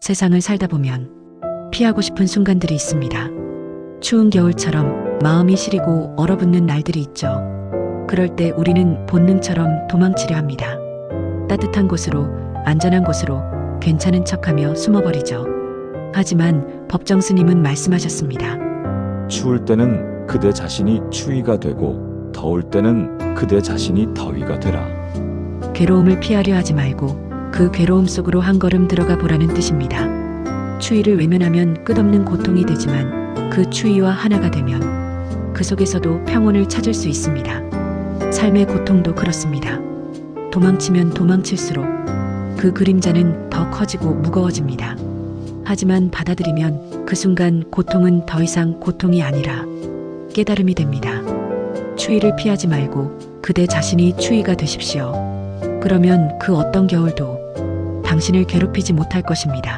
세상을 살다 보면 피하고 싶은 순간들이 있습니다. 추운 겨울처럼 마음이 시리고 얼어붙는 날들이 있죠. 그럴 때 우리는 본능처럼 도망치려 합니다. 따뜻한 곳으로, 안전한 곳으로 괜찮은 척하며 숨어버리죠. 하지만 법정 스님은 말씀하셨습니다. 추울 때는 그대 자신이 추위가 되고 더울 때는 그대 자신이 더위가 되라. 괴로움을 피하려 하지 말고 그 괴로움 속으로 한 걸음 들어가 보라는 뜻입니다. 추위를 외면하면 끝없는 고통이 되지만 그 추위와 하나가 되면 그 속에서도 평온을 찾을 수 있습니다. 삶의 고통도 그렇습니다. 도망치면 도망칠수록 그 그림자는 더 커지고 무거워집니다. 하지만 받아들이면 그 순간 고통은 더 이상 고통이 아니라 깨달음이 됩니다. 추위를 피하지 말고 그대 자신이 추위가 되십시오. 그러면 그 어떤 겨울도 당신을 괴롭히지 못할 것입니다.